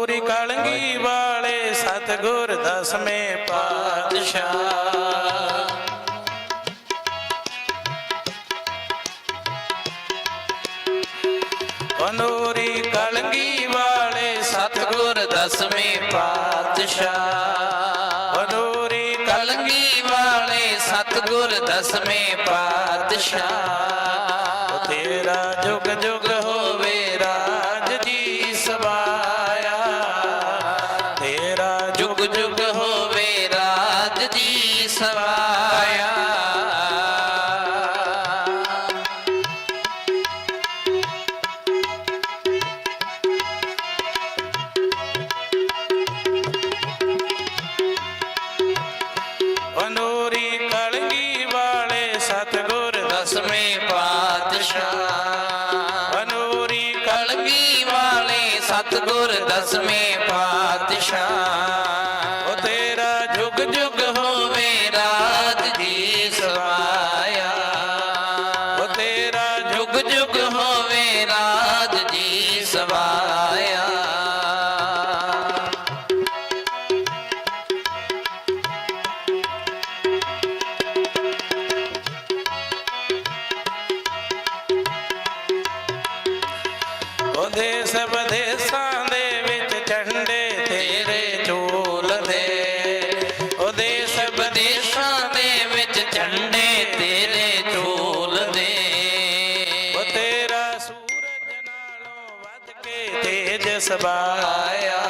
ਪੂਰੀ ਕਲਗੀ ਵਾਲੇ ਸਤਗੁਰ ਦਸਵੇਂ ਪਾਤਸ਼ਾਹ। ਅਨੂਰੀ ਕਲਗੀ ਵਾਲੇ ਸਤਿਗੁਰ ਦਸਵੇਂ ਪਾਤਸ਼ਾਹ। ਅਨੂਰੀ ਕਲਗੀ ਵਾਲੇ ਸਤਿਗੁਰ ਦਸਵੇਂ ਪਾਤਸ਼ਾਹ। ਤੇਰਾ ਜੁਗ ਜੁਗ ਦਸਵੇਂ ਪਾਤਸ਼ਾਹ। ਉਹ ਤੇਰਾ ਜੁਗ ਜੁਗ ਹੋਵੇ ਰਾਜ ਜੀ ਸਵਾਇਆ। ਉਹ ਤੇਰਾ ਜੁਗ ਜੁਗ जसबाया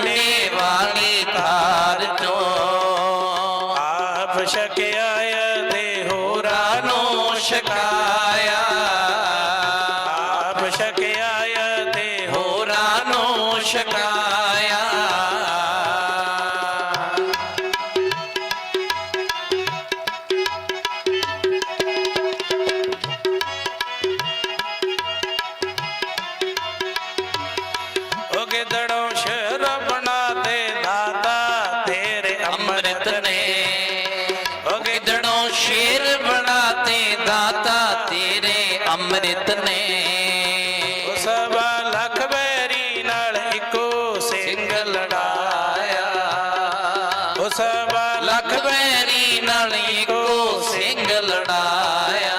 તમને વાલી કાર છો આપ શક્યાય દેહો રાનો શકાયા આપ શક્યાય દેહો રાનો શકાયા દડો છે ਅੰਮ੍ਰਿਤ ਨੇ। ਉਸ ਸਵਾ ਲੱਖ ਬੈਰੀ ਨਾਲ ਇੱਕੋ ਸਿੰਘ ਲੜਾਇਆ। ਉਸ ਸਵਾ ਲੱਖ ਲੱਖ ਬੈਰੀ ਨਾਲ ਇੱਕੋ ਸਿੰਘ ਲੜਾਇਆ।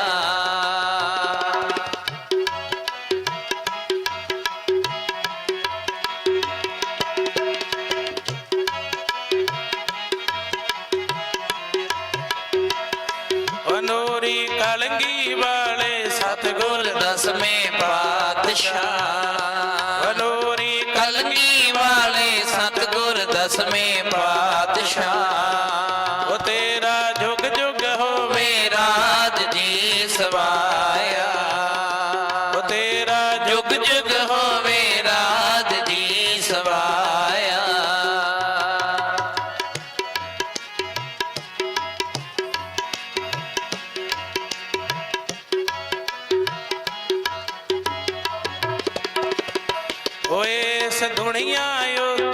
ਅਨੋਰੀ ਕਲਗੀ ਵਾਲ ਸਤਗੁਰ ਦਸਵੇਂ ਪਾਤਸ਼ਾਹ। ਅਨੂਰੀ ਕਲਗੀ ਵਾਲੇ ਸਤਿਗੁਰ ਦਸਵੇਂ ਪਾਤਸ਼ਾਹ। દેશ ધૂણિયા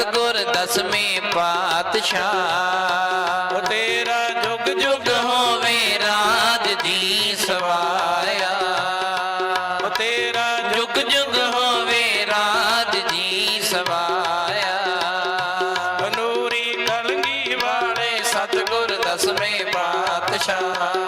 ਸਤਿਗੁਰ ਦਸਵੇਂ ਪਾਤਸ਼ਾਹ। ਉਹ ਤੇਰਾ ਜੁਗ ਜੁਗ ਹੋਵੇ ਰਾਜ ਜੀ ਸਵਾਇਆ ਉਹ ਤੇਰਾ ਜੁਗ ਜੁਗ ਹੋਵੇ ਰਾਜ ਜੀ ਸਵਾਇਆ ਬਨੂਰੀ ਕਲਗੀ ਵਾਲੇ ਸਤਿਗੁਰ ਦਸਵੇਂ ਪਾਤਸ਼ਾਹ।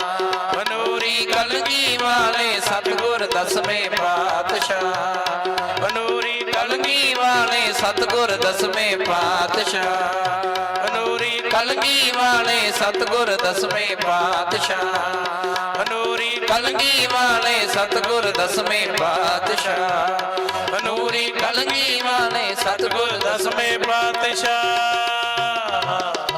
ਸਤਿਗੁਰ ਦਸਵੇਂ ਪਾਤਸ਼ਾਹ। ਅਨੂਰੀ ਕਲਗੀ ਵਾਲੇ ਸਤਗੁਰ ਦਸਵੇਂ ਪਾਤਸ਼ਾਹ। ਅਨੂਰੀ ਕਲਗੀ ਵਾਲੇ ਸਤਗੁਰ ਦਸਵੇਂ ਪਾਤਸ਼ਾਹ। ਅਨੂਰੀ ਕਲਗੀ ਵਾਲੇ ਸਤਗੁਰ ਦਸਵੇਂ ਪਾਤਸ਼ਾਹ।